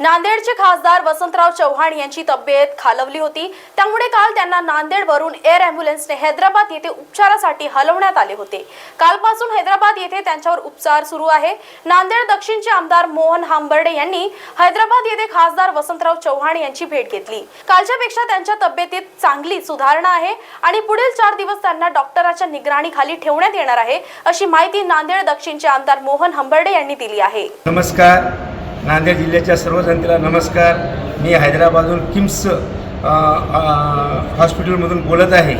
नांदेडचे खासदार वसंतराव चव्हाण यांची तब्येत खालवली होती. त्यामुळे काल त्यांना नांदेडवरून एअर अँब्युलन्सने हैदराबाद येथे उपचारासाठी हलवण्यात आले होते. कालपासून हैदराबाद येथे त्यांच्यावर उपचार सुरू आहे. नांदेड दक्षिणचे आमदार मोहन हांबर्डे यांनी हैदराबाद येथे खासदार वसंतराव चव्हाण यांची भेट घेतली. कालच्या पेक्षा त्यांच्या तब्येतीत चांगली सुधारणा आहे आणि पुढील चार दिवस त्यांना डॉक्टराच्या निगराणीखाली ठेवण्यात येणार आहे अशी माहिती नांदेड दक्षिणचे आमदार मोहन हंबर्डे यांनी दिली आहे. नमस्कार. नांदेड जिल्ह्याच्या सर्व जनतेला नमस्कार. मी हैदराबादहून किम्स हॉस्पिटलमधून बोलत आहे.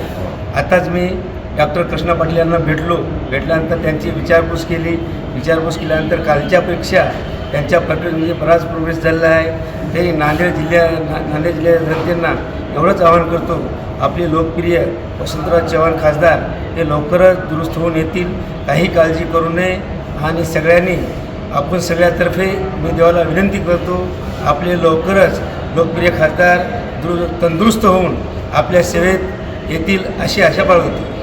आताच मी डॉक्टर कृष्णा पाटील यांना भेटलो. भेटल्यानंतर त्यांची विचारपूस केली. विचारपूस केल्यानंतर कालच्यापेक्षा त्यांच्या प्रक्रियेमध्ये म्हणजे बराच प्रोग्रेस झालेला आहे. ते नांदेड जिल्ह्या ना नांदेड जिल्ह्याच्या जनतेंना एवढंच आवाहन करतो. आपले लोकप्रिय वसंतराव चव्हाण खासदार हे लवकरच दुरुस्त होऊन येतील. काही काळजी करू नये. आणि सगळ्यांनी आपण सगळ्यातर्फे मी देवाला विनंती करतो आपले लवकरच लोकप्रिय खासदार दृ तंदुरुस्त होऊन आपल्या सेवेत येतील अशी आशा बाळगतो.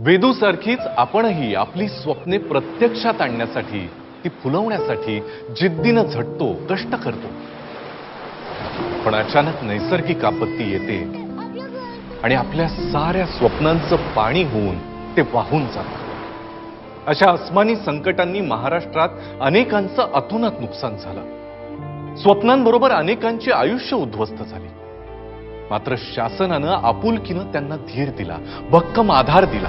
वेदूसारखीच आपणही आपली स्वप्ने प्रत्यक्षात आणण्यासाठी ती फुलवण्यासाठी जिद्दीनं झटतो कष्ट करतो. पण अचानक नैसर्गिक आपत्ती येते. आणि आपल्या साऱ्या स्वप्नांचं पाणी होऊन ते वाहून जात. अशा अस्मानी संकटांनी महाराष्ट्रात अनेकांचं अतोनात नुकसान झालं. स्वप्नांबरोबर अनेकांची आयुष्य उद्ध्वस्त झाली. मात्र शासनानं आपुलकीनं त्यांना धीर दिला भक्कम आधार दिला.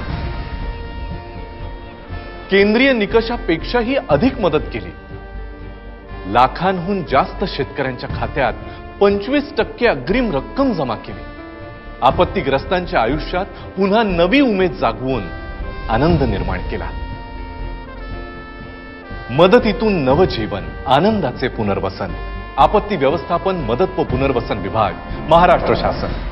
केंद्रीय निकषापेक्षाही अधिक मदत केली. लाखांहून जास्त शेतकऱ्यांच्या खात्यात पंचवीस टक्के अग्रिम रक्कम जमा केली. आपत्तीग्रस्तांच्या आयुष्यात पुन्हा नवी उमेद जागवून आनंद निर्माण केला. मदतीतून नवजीवन आनंदाचे पुनर्वसन. आपत्ती व्यवस्थापन मदत व पुनर्वसन विभाग महाराष्ट्र शासन.